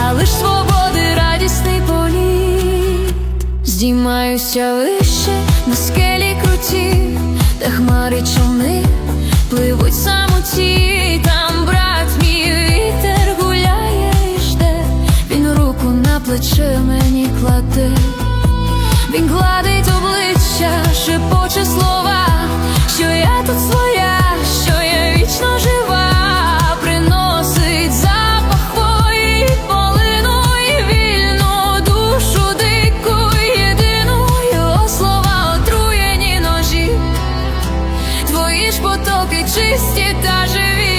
а лиш свободи радісний політ. Здіймаюся вище на скелі круті, Та хмари човни пливуть самоті, там брат мій вітер гуляє і жде, він руку на плече мені кладе, він гладить обличчя, шепоче слова, що я тут своя, що я вічно живу потоки чисті та живі.